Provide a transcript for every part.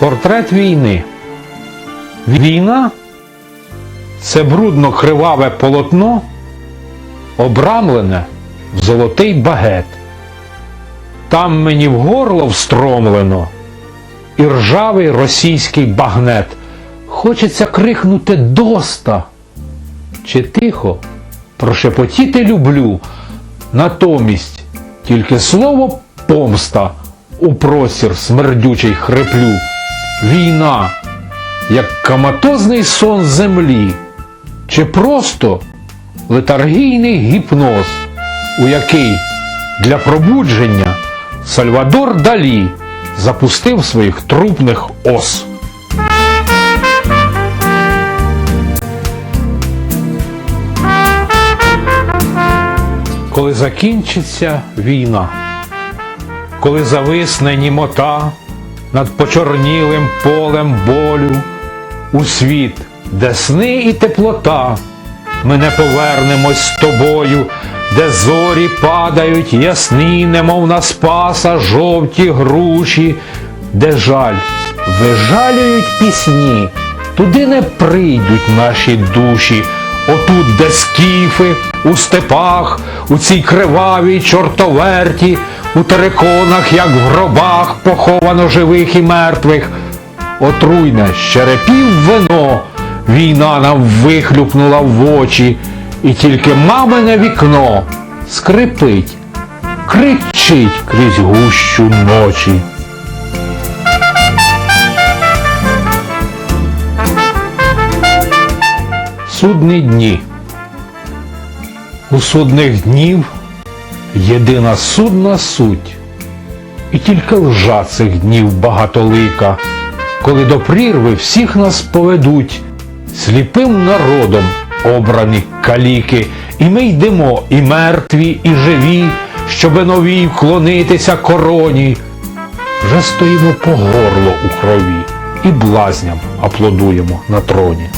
Портрет війни. Війна це брудно криваве полотно, обрамлене в золотий багет. Там мені в горло встромлено і ржавий російський багнет. Хочеться крикнути доста. Чи тихо прошепотіти люблю, натомість тільки слово помста у простір смердючий хриплю. Війна, як каматозний сон землі, чи просто летаргійний гіпноз, у який для пробудження Сальвадор Далі запустив своїх трупних ос. Коли закінчиться війна, коли зависне німота над почорнілим полем болю, у світ, де сни і теплота, ми не повернемось з тобою, де зорі падають ясні, немов на спаса жовті груші, де жаль вижалюють пісні, туди не прийдуть наші душі. Отут, де скіфи, у степах, у цій кривавій чортоверті, у териконах, як в гробах, поховано живих і мертвих. Отруйне щерепів вино, війна нам вихлюпнула в очі, і тільки мамине вікно скрипить, кричить крізь гущу ночі. Судні дні. У судних днів єдина судна суть, і тільки лжа цих днів багатолика, коли до прірви всіх нас поведуть сліпим народом обрані каліки, і ми йдемо і мертві, і живі, щоби новій вклонитися короні. Вже стоїмо по горло у крові і блазням аплодуємо на троні.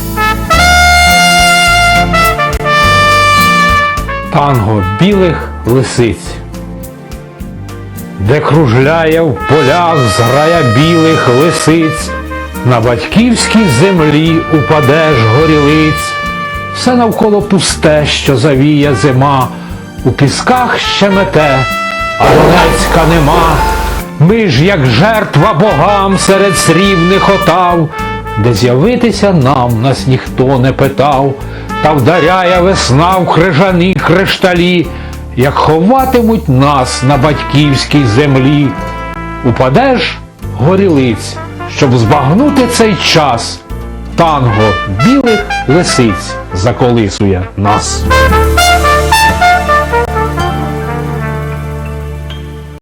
танго білих лисиць, де кружляє в полях зграя білих лисиць, на батьківській землі упадеш горілиць, все навколо пусте, що завіє зима, у пісках ще мете, а Донецька нема. Ми ж, як жертва богам серед срібних отав, де з'явитися нам нас ніхто не питав, та вдаряє весна в крижані кришталі, як ховатимуть нас на батьківській землі. Упадеш горілиць, щоб збагнути цей час, танго білих лисиць заколисує нас.